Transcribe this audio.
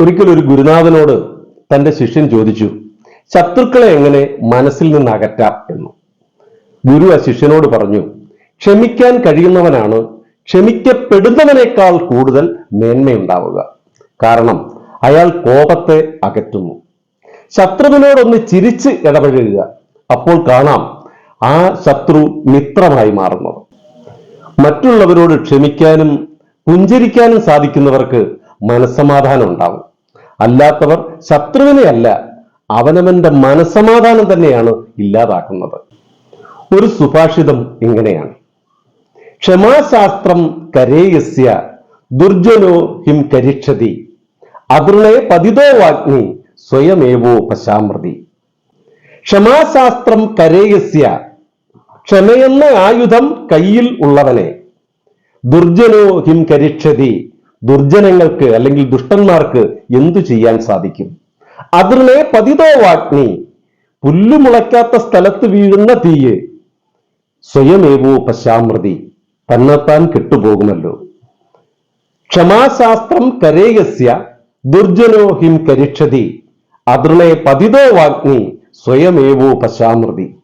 ഒരിക്കൽ ഒരു ഗുരുനാഥനോട് തന്റെ ശിഷ്യൻ ചോദിച്ചു ശത്രുക്കളെ എങ്ങനെ മനസ്സിൽ നിന്ന് അകറ്റാം? എന്ന്. ഗുരു ആ ശിഷ്യനോട് പറഞ്ഞു ക്ഷമിക്കാൻ കഴിയുന്നവനാണ് ക്ഷമിക്കപ്പെടുന്നവനേക്കാൾ കൂടുതൽ മേന്മയുണ്ടാവുക. കാരണം അയാൾ കോപത്തെ അകറ്റുന്നു. ശത്രുവിനോടൊന്ന് ചിരിച്ച് ഇടപഴകുക അപ്പോൾ കാണാം ആ ശത്രു മിത്രമായി മാറുന്നത്. മറ്റുള്ളവരോട് ക്ഷമിക്കാനും പുഞ്ചരിക്കാനും സാധിക്കുന്നവർക്ക് മനസ്സമാധാനം ഉണ്ടാവും. അല്ലാത്തവർ ശത്രുവിനെ അല്ല അവനവന്റെ മനസമാധാനം തന്നെയാണ് ഇല്ലാതാക്കുന്നത്. ഒരു സുഭാഷിതം ഇങ്ങനെയാണ്. ക്ഷമാശാസ്ത്രം കരേയസ്യ ദുർജനോ ഹിം കരിക്ഷതി അതൃണെ പതിതോ വാഗ്നി സ്വയമേവോ പശാമൃതി. ക്ഷമാശാസ്ത്രം കരേയസ്യ ക്ഷമയെന്ന ആയുധം കയ്യിൽ ഉള്ളവനെ ദുർജനോ ഹിം കരിക്ഷതി ദുർജനങ്ങൾക്ക് അല്ലെങ്കിൽ ദുഷ്ടന്മാർക്ക് എന്തു ചെയ്യാൻ സാധിക്കും? അതിനെ പതിതോ വാഗ്നി പുല്ലുമുളയ്ക്കാത്ത സ്ഥലത്ത് വീഴുന്ന തീയ് സ്വയമേവോ പശാമൃതി തന്നെത്താൻ കെട്ടുപോകുമല്ലോ. ക്ഷമാശാസ്ത്രം കരേയസ്യ ദുർജനോ ഹിം കരിക്ഷതി അതൃണേ പതിതോ വാഗ്നി സ്വയമേവോ പശാമൃതി.